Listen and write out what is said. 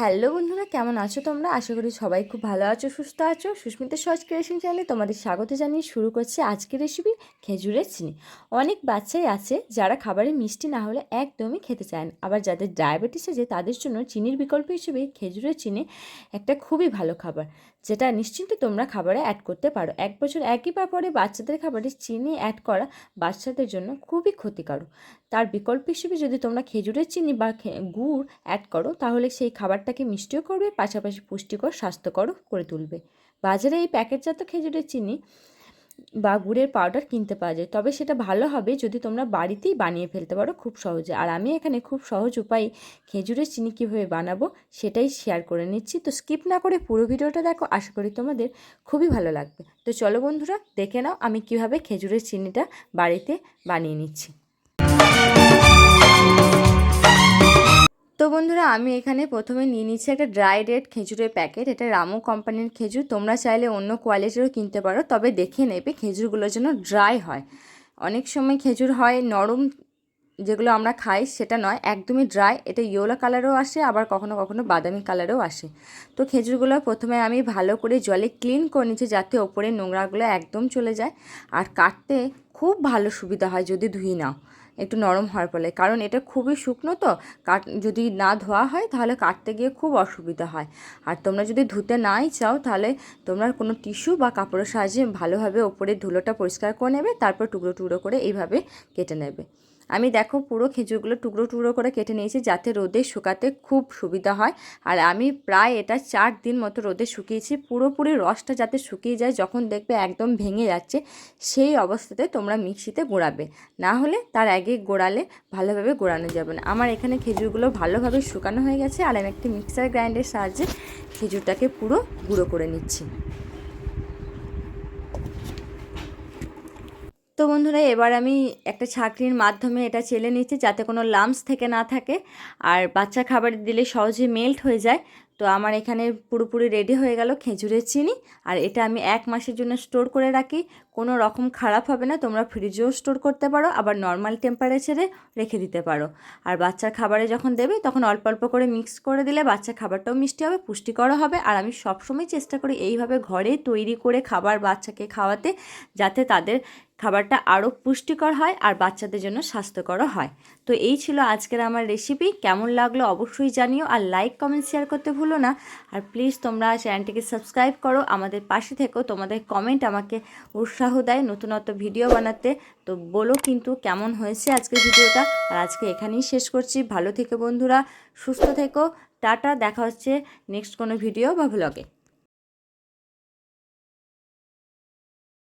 Hello বন্ধুরা, কেমন আছো তোমরা? আশা করি সবাই খুব ভালো আছো, সুস্থ আছো। সুস্মিতা সহজ ক্রিয়েশন চ্যানেলে তোমাদের স্বাগত জানিয়ে শুরু করছি আজকের রেসিপি খেজুরের চিনি। অনেক বাচ্চাই আছে যারা খাবারে মিষ্টি না হলে একদমই খেতে চায় না। আবার যাদের ডায়াবেটিস আছে, তাদের জন্য চিনির বিকল্প হিসেবে খেজুরের চিনি একটা খুবই ভালো খাবার, যেটা নিশ্চিন্তে তোমরা খাবারে অ্যাড করতে পারো। এক বছর একই পা পরে বাচ্চাদের খাবারে চিনি অ্যাড করা বাচ্চাদের জন্য খুবই ক্ষতিকারক। তার বিকল্প হিসেবে যদি তোমরা খেজুরের চিনি বা গুড় অ্যাড করো, তাহলে সেই খাবারটাকে মিষ্টিও করবে, পাশাপাশি পুষ্টিকর, স্বাস্থ্যকরও করে তুলবে। বাজারে এই প্যাকেটজাত খেজুরের চিনি বা গুড়ের পাউডার কিনতে পাওয়া যায়। তবে সেটা ভালো হবে যদি তোমরা বাড়িতেই বানিয়ে ফেলতে পারো খুব সহজে। আর আমি এখানে খুব সহজ উপায়ে খেজুরের চিনি কীভাবে বানাবো সেটাই শেয়ার করে নিচ্ছি। তো স্কিপ না করে পুরো ভিডিওটা দেখো, আশা করি তোমাদের খুবই ভালো লাগবে। তো চলো বন্ধুরা, দেখে নাও আমি কীভাবে খেজুরের চিনিটা বাড়িতে বানিয়ে নিচ্ছি। তো বন্ধুরা, আমি এখানে প্রথমে নিয়ে নিচ্ছি একটা ড্রাই রেড খেজুরের প্যাকেট এটা রামু কোম্পানির খেজুর। তোমরা চাইলে অন্য কোয়ালিটিরও কিনতে পারো, তবে দেখে নেবে খেজুরগুলো যেন ড্রাই হয়। অনেক সময় খেজুর হয় নরম, যেগুলো আমরা খাই সেটা নয়, একদমই ড্রাই এটা ইয়েলো কালারও আসে, আবার কখনো কখনো বাদামি কালারও আসে। তো খেজুরগুলো প্রথমে আমি ভালো করে জলে ক্লিন করে নিচ্ছি, যাতে ওপরে নোংরাগুলো একদম চলে যায়। আর কাটতে খুব ভালো সুবিধা হয় যদি ধুই নাও। একটু নরম হওয়ার ফলে। কারণ এটা খুবই শুকনো তো, কাট, যদি না ধোয়া হয় তাহলে কাটতে গিয়ে খুব অসুবিধা হয়। আর তোমরা যদি ধুতে নাই চাও তাহলে তোমরা কোনো টিস্যু বা কাপড়ের সাহায্যে ভালোভাবে ওপরে ধুলোটা পরিষ্কার করে নেবে, তারপর টুকরো টুকরো করে এইভাবে কেটে নেবে। আমি দেখো পুরো খেজুরগুলো টুকরো টুকরো করে কেটে নিয়েছি যাতে রোদে শুকাতে খুব সুবিধা হয়। আর আমি প্রায় এটা চার দিন মতো রোদে শুকিয়েছি। পুরোপুরি রসটা যাতে শুকিয়ে যায় যখন দেখবে একদম ভেঙে যাচ্ছে, সেই অবস্থাতে তোমরা মিক্সিতে গোড়াবে। না হলে তার আগে গোড়ালে ভালোভাবে গোড়ানো যাবে না। আমার এখানে খেজুরগুলো ভালোভাবে শুকানো হয়ে গেছে আর আমি একটি মিক্সার গ্রাইন্ডের সাহায্যে খেজুরটাকে পুরো গুঁড়ো করে নিচ্ছি। তো বন্ধুরা, এবার আমি একটা ছাঁকনির মাধ্যমে এটা চেলে নিচ্ছি যাতে কোনো লামস থেকে না থাকে। আর বাচ্চা খাবার দিলে সহজে মেল্ট হয়ে যায়। তো আমার এখানে পুরোপুরি রেডি হয়ে গেল খেজুরের চিনি। আর এটা আমি এক মাসের জন্য স্টোর করে রাখি। কোনো রকম খারাপ হবে না, তোমরা ফ্রিজেও স্টোর করতে পারো, আবার নর্মাল টেম্পারেচারে রেখে দিতে পারো। আর বাচ্চার খাবারে যখন দেবে, তখন অল্প অল্প করে মিক্স করে দিলে বাচ্চার খাবারটাও মিষ্টি হবে, পুষ্টিকরও হবে। আর আমি সবসময় চেষ্টা করি এইভাবে ঘরে তৈরি করে খাবার বাচ্চাকে খাওয়াতে, যাতে তাদের খাবারটা আরও পুষ্টিকর হয় আর বাচ্চাদের জন্য স্বাস্থ্যকরও হয়। তো এই ছিল আজকের আমার রেসিপি কেমন লাগল অবশ্যই জানিও আর লাইক কমেন্ট শেয়ার করতে ভুলো না। আর প্লিজ তোমরা চ্যানেলটিকে সাবস্ক্রাইব করো। আমাদের পাশে থেকেও তোমাদের কমেন্ট আমাকে উৎসাহ দেয় নতুনত্ব ভিডিও বানাতে। তো বলো কিন্তু কেমন হয়েছে আজকের ভিডিওটা? আর আজকে এখানেই শেষ করছি। ভালো থেকো বন্ধুরা। সুস্থ থেকো। টাটা। দেখা হচ্ছে নেক্সট কোনো ভিডিও বা ভ্লগে